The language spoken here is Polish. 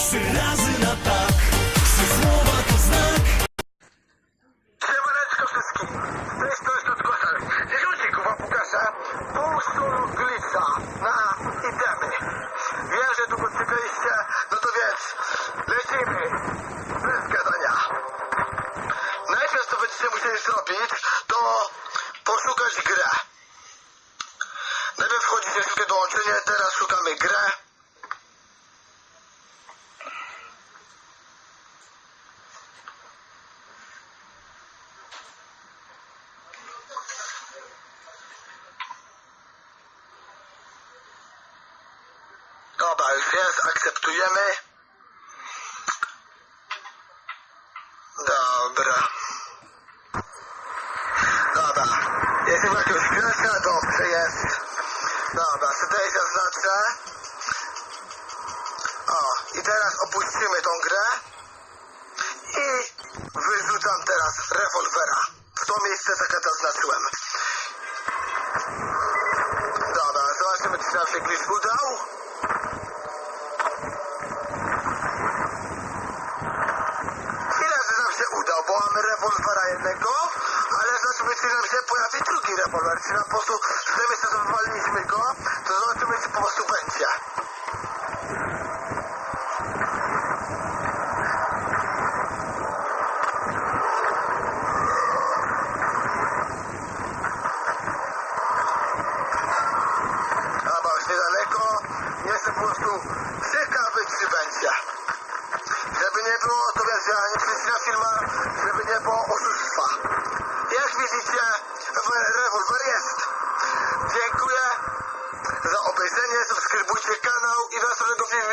Trzy razy na tak Trzy słowa to znak Siemaneczko wszystkim! To jest od koszar. Dziesiątnik wam pokażę pół glitcha na itemy. Wiem, że tu podczekaliście, no to więc lecimy bez gadania. Najpierw co będziecie musieli zrobić, to poszukać grę. Najpierw wchodzicie w dołączenie, teraz szukamy grę. Dobra, już jest, akceptujemy. Dobra. Dobra. Jest chyba jakiegoś gracza, dobrze jest. Dobra, tutaj zaznaczę. O, i teraz opuścimy tą grę. I wyrzucam teraz rewolwera. W to miejsce tak jak zaznaczyłem. Dobra, zobaczymy czy nam się glitch udał. Chwilę, że nam się udał, bo mamy rewolwera jednego, ale zobaczymy, czy nam się drugi rewolwer. Czy nam po prostu z tym miejsca, co wywaliliśmy go, to zobaczymy, czy po prostu będzie. Dobra, już niedaleko. Jestem po prostu ciekawy, czy będzie. Żeby nie było, to więc ja nie przycina firma, żeby nie było oszustwa. Re- rewolwer jest. Dziękuję za obejrzenie, subskrybujcie kanał i następnego filmika.